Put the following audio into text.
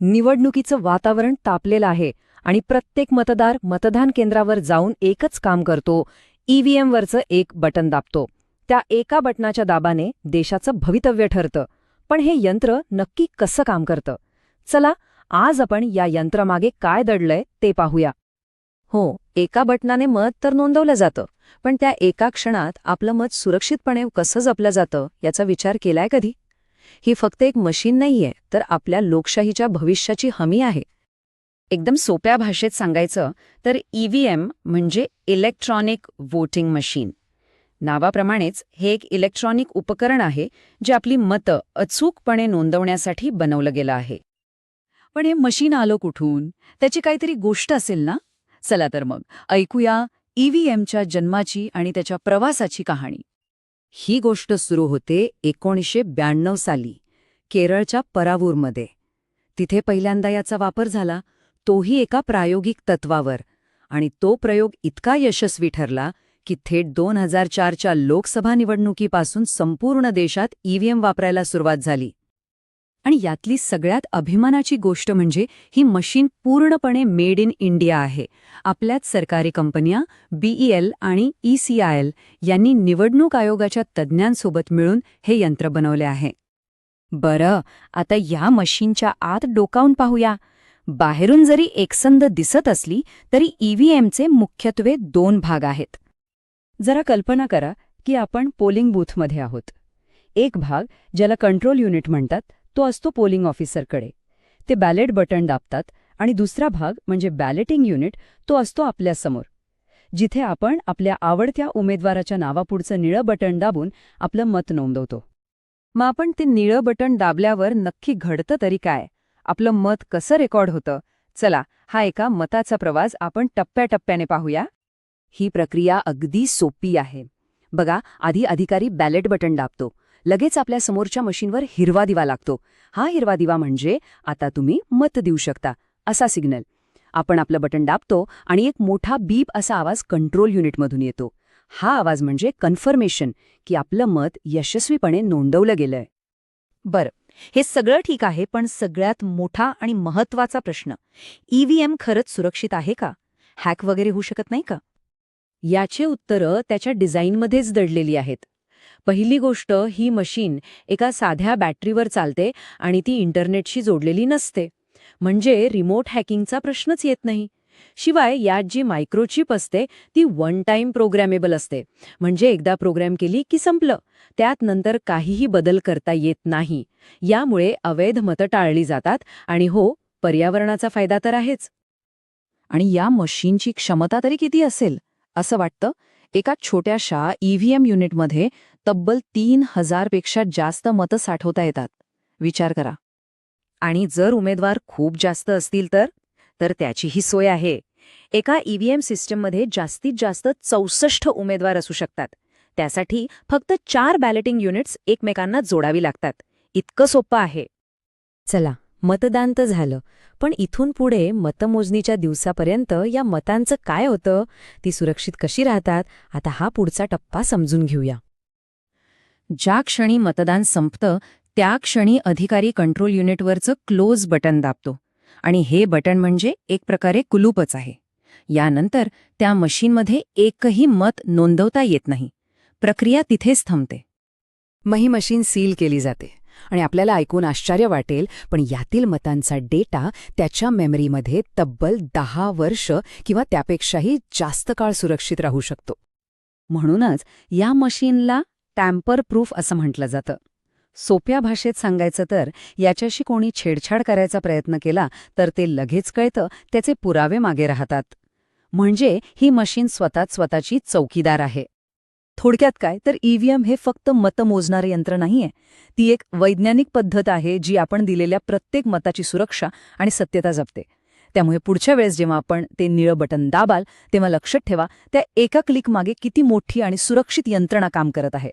निवडणुकीचं वातावरण तापलेलं आहे आणि प्रत्येक मतदार मतदान केंद्रावर जाऊन एकच काम करतो ईव्हीएमवरचं एक बटन दाबतो. त्या एका बटनाच्या दाबाने देशाचं भवितव्य ठरतं. पण हे यंत्र नक्की कसं काम करतं? चला आज आपण या यंत्रामागे काय दडलंय ते पाहूया. हो एका बटनाने मत तर नोंदवलं जातं पण त्या एका क्षणात आपलं मत सुरक्षितपणे कसं जपलं जातं याचा विचार केलाय कधी? ही फक्त एक मशीन नाहीये तर आपल्या लोकशाहीच्या भविष्याची हमी आहे. एकदम सोप्या भाषेत सांगायचं तर ईव्हीएम म्हणजे इलेक्ट्रॉनिक वोटिंग मशीन. नावाप्रमाणेच हे एक इलेक्ट्रॉनिक उपकरण आहे जे आपली मतं अचूकपणे नोंदवण्यासाठी बनवलं गेलं आहे. पण हे मशीन आलं कुठून? त्याची काहीतरी गोष्ट असेल ना? चला तर मग ऐकूया ईव्हीएमच्या जन्माची आणि त्याच्या प्रवासाची कहाणी. ही गोष्ट सुरू होते एकोणीसशे ब्याण्णव साली केरळच्या परावूरमध्ये. तिथे पहिल्यांदा याचा वापर झाला तोही एका प्रायोगिक तत्वावर आणि तो प्रयोग इतका यशस्वी ठरला की थेट दोन हजार चारच्या लोकसभा निवडणुकीपासून संपूर्ण देशात ईव्हीएम वापरायला सुरुवात झाली. आणि यातली सगळ्यात अभिमानाची गोष्ट म्हणजे ही मशीन पूर्णपणे मेड इन इंडिया आहे. आपल्याच सरकारी कंपन्या बीईएल आणि ईसीआयएल यांनी निवडणूक आयोगाच्या तज्ज्ञांसोबत मिळून हे यंत्र बनवले आहे. बरं आता या मशीनच्या आत डोकावून पाहूया. बाहेरून जरी एकसंध दिसत असली तरी ईव्हीएमचे मुख्यत्वे दोन भाग आहेत. जरा कल्पना करा की आपण पोलिंग बूथमध्ये आहोत. एक भाग ज्याला कंट्रोल युनिट म्हणतात तो असतो पोलिंग ऑफिसरकडे. ते बॅलेट बटन दाबतात आणि दुसरा भाग म्हणजे बॅलेटिंग युनिट तो असतो आपल्यासमोर जिथे आपण आपल्या आवडत्या उमेदवाराच्या नावापुढचं निळं बटन दाबून आपलं मत नोंदवतो. मग आपण ते निळं बटन दाबल्यावर नक्की घडतं तरी काय? आपलं मत कसं रेकॉर्ड होतं? चला हा एका मताचा प्रवास आपण टप्प्याटप्प्याने पाहूया. ही प्रक्रिया अगदी सोपी आहे. बघा आधी अधिकारी बॅलेट बटन दाबतो. लगेच आपल्या समोरच्या मशीनवर हिरवा दिवा लागतो. हा हिरवा दिवा म्हणजे आता तुम्ही मत देऊ शकता असा सिग्नल. आपण आपलं बटन दाबतो आणि एक मोठा बीप असा आवाज कंट्रोल युनिटमधून येतो. हा आवाज म्हणजे कन्फर्मेशन की आपलं मत यशस्वीपणे नोंदवलं गेलंय. बरं हे सगळं ठीक आहे पण सगळ्यात मोठा आणि महत्त्वाचा प्रश्न ईव्हीएम खरंच सुरक्षित आहे का? हॅक वगैरे होऊ शकत नाही का? याचे उत्तरं त्याच्या डिझाईनमध्येच दडलेली आहेत. पहिली गोष्ट ही मशीन एका साध्या बॅटरीवर चालते आणि ती इंटरनेटशी जोडलेली नसते. म्हणजे रिमोट हॅकिंगचा प्रश्नच येत नाही. शिवाय यात जी मायक्रोचिप असते ती वन टाइम प्रोग्रॅमेबल असते. म्हणजे एकदा प्रोग्रॅम केली की संपलं. त्यात नंतर काहीही बदल करता येत नाही. यामुळे अवैध मतं टाळली जातात आणि हो पर्यावरणाचा फायदा तर आहेच. आणि या मशीनची क्षमता तरी किती असेल? असं वाटतं एका छोट्याशा ईव्हीएम युनिटमध्ये तब्बल तीन हजारपेक्षा जास्त मतं साठवता येतात. विचार करा. आणि जर उमेदवार खूप जास्त असतील तर? तर त्याचीही सोय आहे. एका ईव्हीएम सिस्टममध्ये जास्तीत जास्त चौसष्ट उमेदवार असू शकतात. त्यासाठी फक्त चार बॅलेटिंग युनिट्स एकमेकांना जोडावी लागतात. इतकं सोपं आहे. चला मतदान तर झालं. पण इथून पुढे मतमोजणीच्या दिवसापर्यंत या मतांचं काय होतं? ती सुरक्षित कशी राहतात? आता हा पुढचा टप्पा समजून घेऊया. ज्या क्षणी मतदान संपतं त्या क्षणी अधिकारी कंट्रोल युनिटवरचं क्लोज बटन दाबतो. आणि हे बटन म्हणजे एक प्रकारे कुलूपच आहे. यानंतर त्या मशीनमध्ये एकही मत नोंदवता येत नाही. प्रक्रिया तिथेच थांबते. मग ही मशीन सील केली जाते आणि आपल्याला ऐकून आश्चर्य वाटेल पण यातील मतांचा डेटा त्याच्या मेमरीमध्ये तब्बल दहा वर्ष किंवा त्यापेक्षाही जास्त काळ सुरक्षित राहू शकतो. म्हणूनच या मशीनला टॅम्पर प्रूफ असं म्हटलं जातं. सोप्या भाषेत सांगायचं तर याच्याशी कोणी छेडछाड करायचा प्रयत्न केला तर ते लगेच कळतं त्याचे पुरावे मागे राहतात. म्हणजे ही मशीन स्वतःच स्वतःची चौकीदार आहे. थोडक्यात काय? तर ईव्हीएम हे फक्त मतं मोजणारे यंत्र नाहीये. ती एक वैज्ञानिक पद्धत आहे जी आपण दिलेल्या प्रत्येक मताची सुरक्षा आणि सत्यता जपते. त्यामुळे पुढच्या वेळेस जेव्हा आपण ते निळं बटन दाबाल तेव्हा लक्षात ठेवा त्या एका क्लिक मागे किती मोठी आणि सुरक्षित यंत्रणा काम करत आहे.